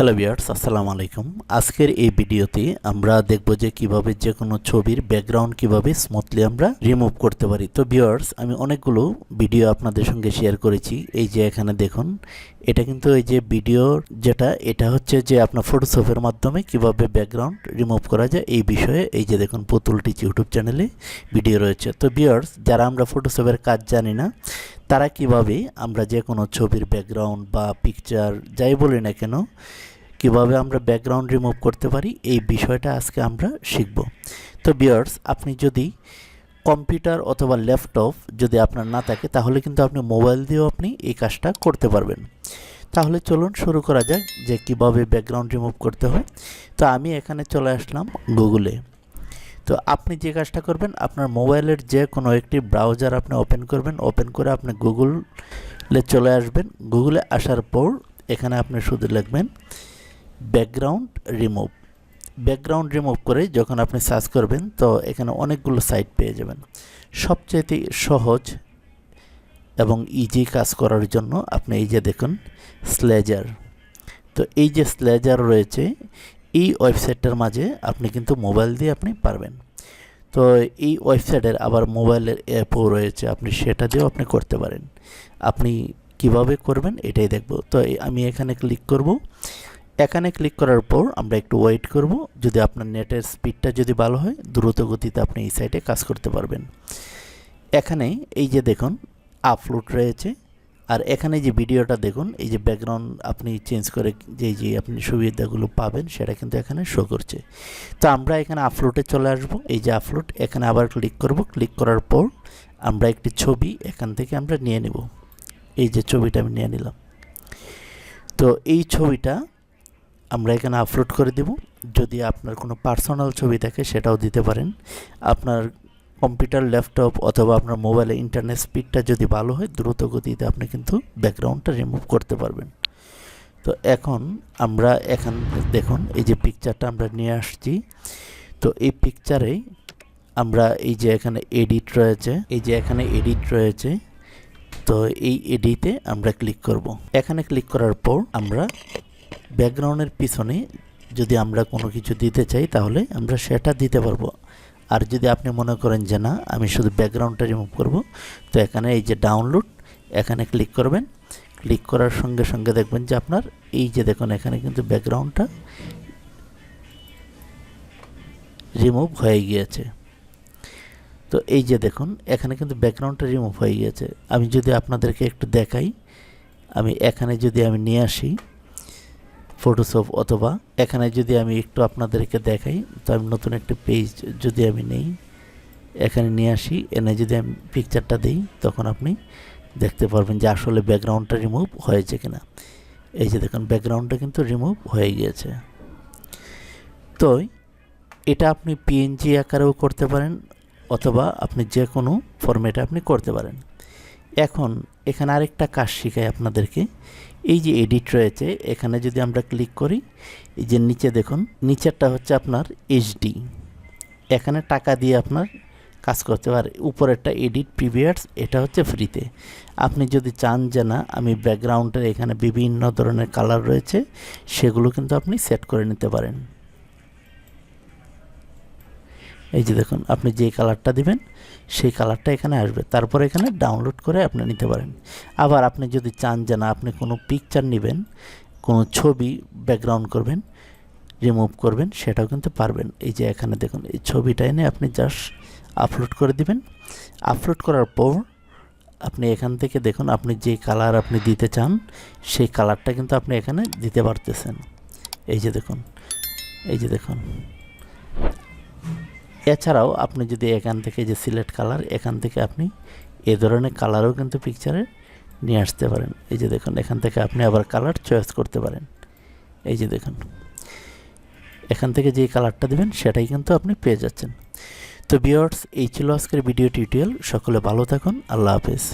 Hello বিয়ার্স আসসালামু আলাইকুম। আজকের এই ভিডিওতে আমরা দেখব যে কীভাবে যে কোনো ছবির ব্যাকগ্রাউন্ড কীভাবে স্মুথলি আমরা রিমুভ করতে পারি। তো বিয়ার্স আমি অনেকগুলো ভিডিও আপনাদের সঙ্গে শেয়ার করেছি। এই যে এখানে দেখুন, এটা কিন্তু এই যে ভিডিও যেটা, এটা হচ্ছে যে আপনার ফটোশপের মাধ্যমে কীভাবে ব্যাকগ্রাউন্ড রিমুভ করা যায়, এই বিষয়ে। এই যে দেখুন, পুতুল টিচ ইউটিউব চ্যানেলে ভিডিও রয়েছে। তো বিয়ার্স যারা আমরা ফটোশপের কাজ জানি না তারা কীভাবে আমরা যে কোনো ছবির ব্যাকগ্রাউন্ড বা পিকচার যাই বলি না কেন, কীভাবে আমরা ব্যাকগ্রাউন্ড রিমুভ করতে পারি, এই বিষয়টা আজকে আমরা শিখব। তো বিয়ার্স আপনি যদি কম্পিউটার অথবা ল্যাপটপ যদি আপনার না থাকে, তাহলে কিন্তু আপনি মোবাইল দিয়েও আপনি এই কাজটা করতে পারবেন। তাহলে চলুন শুরু করা যাক যে কীভাবে ব্যাকগ্রাউন্ড রিমুভ করতে হয়। তো আমি এখানে চলে আসলাম গুগলে তো আপনি যে কাজটা করবেন, আপনার মোবাইলের যে কোনো একটি ব্রাউজার আপনি ওপেন করবেন ওপেন করে আপনি গুগলে চলে আসবেন। গুগলে আসার পর এখানে আপনি শুধু লিখবেন ব্যাকগ্রাউন্ড রিমুভ ব্যাকগ্রাউন্ড রিমুভ করে যখন আপনি সার্চ করবেন, তো এখানে অনেকগুলো সাইট পেয়ে যাবেন। সবচেয়ে সহজ এবং ইজি কাজ করার জন্য আপনি এই যে দেখুন স্লেজার তো এই যে স্লেজার রয়েছে এই ওয়েবসাইটটার মাঝে আপনি কিন্তু মোবাইল দিয়ে আপনি পারবেন। তো এই ওয়েবসাইটের আবার মোবাইলের অ্যাপও রয়েছে, আপনি সেটা দিয়েও আপনি করতে পারেন। আপনি কীভাবে করবেন এটাই দেখব। তো আমি এখানে ক্লিক করব। এখানে ক্লিক করার পর আমরা একটু ওয়েট করব। যদি আপনার নেটের স্পিডটা যদি ভালো হয়, দ্রুত গতিতে আপনি এই সাইটে কাজ করতে পারবেন। এখানে এই যে দেখুন আপলোড রয়েছে। আর এখানে যে ভিডিওটা দেখুন, এই যে ব্যাকগ্রাউন্ড আপনি চেঞ্জ করে যে যে আপনি সুবিধাগুলো পাবেন, সেটা কিন্তু এখানে শো করছে। তো আমরা এখানে আপলোডে চলে আসব। এই যে আপলোড এখানে আবার ক্লিক করব। ক্লিক করার পর আমরা একটি ছবি এখান থেকে আমরা নিয়ে নেব। এই যে ছবিটা আমি নিয়ে নিলাম। তো এই ছবিটা আমরা এখানে আপলোড করে দেব। যদি আপনার কোনো পার্সোনাল ছবি থাকে, সেটাও দিতে পারেন। আপনার কম্পিউটার ল্যাপটপ অথবা আপনার মোবাইলে ইন্টারনেট স্পিডটা যদি ভালো হয়, দ্রুত গতিতে আপনি কিন্তু ব্যাকগ্রাউন্ডটা রিমুভ করতে পারবেন। তো এখন আমরা এখান, দেখুন, এই যে পিকচারটা আমরা নিয়ে আসছি। তো এই পিকচারে আমরা এই যে এখানে এডিট রয়েছে, এই যে এখানে এডিট রয়েছে, তো এই এডিটে আমরা ক্লিক করব। এখানে ক্লিক করার পর আমরা ব্যাকগ্রাউন্ডের পিছনে যদি আমরা কোনো কিছু দিতে চাই, তাহলে আমরা সেটা দিতে পারব। আর যদি আপনি মনে করেন যে না, আমি শুধু ব্যাকগ্রাউন্ডটা রিমুভ করব, তো এখানে এই যে ডাউনলোড এখানে ক্লিক করবেন। ক্লিক করার সঙ্গে সঙ্গে দেখবেন যে আপনার এই যে দেখুন, এখানে কিন্তু ব্যাকগ্রাউন্ডটা রিমুভ হয়ে গিয়েছে। তো এই যে দেখুন, এখানে কিন্তু ব্যাকগ্রাউন্ডটা রিমুভ হয়ে গিয়েছে। আমি যদি আপনাদেরকে একটু দেখাই, আমি এখানে যদি আমি নিয়ে আসি ফটোশপ অথবা এখানে যদি আমি একটু আপনাদেরকে দেখাই, তো আমি নতুন একটা পেজ যদি আমি নেই, এখানে নিয়ে আসি, এনে যদি আমি পিকচারটা দিই, তখন আপনি দেখতে পারবেন যে আসলে ব্যাকগ্রাউন্ডটা রিমুভ হয়েছে কিনা। এই যে দেখুন ব্যাকগ্রাউন্ডটা কিন্তু রিমুভ হয়ে গিয়েছে। তো এটা আপনি পিএনজি আকারেও করতে পারেন, অথবা আপনি যে কোনো ফরম্যাটে আপনি করতে পারেন। এখন এখানে আরেকটা কাজ শিখাই আপনাদেরকে। এই যে এডিট রয়েছে, এখানে যদি আমরা ক্লিক করি, এই যে নিচে দেখুন, নিচেরটা হচ্ছে আপনার এইচডি এখানে টাকা দিয়ে আপনার কাজ করতে পারে উপরেরটা এডিট প্রিভিয়ার্স এটা হচ্ছে ফ্রিতে আপনি যদি চান যে না, আমি ব্যাকগ্রাউন্ডের এখানে বিভিন্ন ধরনের কালার রয়েছে, সেগুলো কিন্তু আপনি সেট করে নিতে পারেন। এই যে দেখুন, আপনি যে কালারটা দিবেন, সেই কালারটা এখানে আসবে। তারপর এখানে ডাউনলোড করে আপনি নিতে পারেন। আবার আপনি যদি চান যে না, আপনি কোনো পিকচার নেবেন, কোনো ছবি ব্যাকগ্রাউন্ড করবেন রিমুভ করবেন, সেটাও কিন্তু পারবেন। এই যে এখানে দেখুন, এই ছবিটা এনে আপনি জাস্ট আপলোড করে দিবেন। আপলোড করার পর আপনি এখান থেকে দেখুন, আপনি যে কালার আপনি দিতে চান, সেই কালারটা কিন্তু আপনি এখানে দিতে পারতেছেন। এই যে দেখুন, এই যে দেখুন। এছাড়াও আপনি যদি এখান থেকে যে সিলেক্ট কালার, এখান থেকে আপনি এ ধরনের কালারও কিন্তু পিকচারে নিয়ে আসতে পারেন। এই যে দেখুন, এখান থেকে আপনি আবার কালার চয়েস করতে পারেন। এই যে দেখুন, এখান থেকে যে কালারটা দেবেন, সেটাই কিন্তু আপনি পেয়ে যাচ্ছেন। তো বিয়ার্স এই ছিল আজকের ভিডিও টিউটোরিয়াল সকলে ভালো থাকুন। আল্লাহ হাফেজ।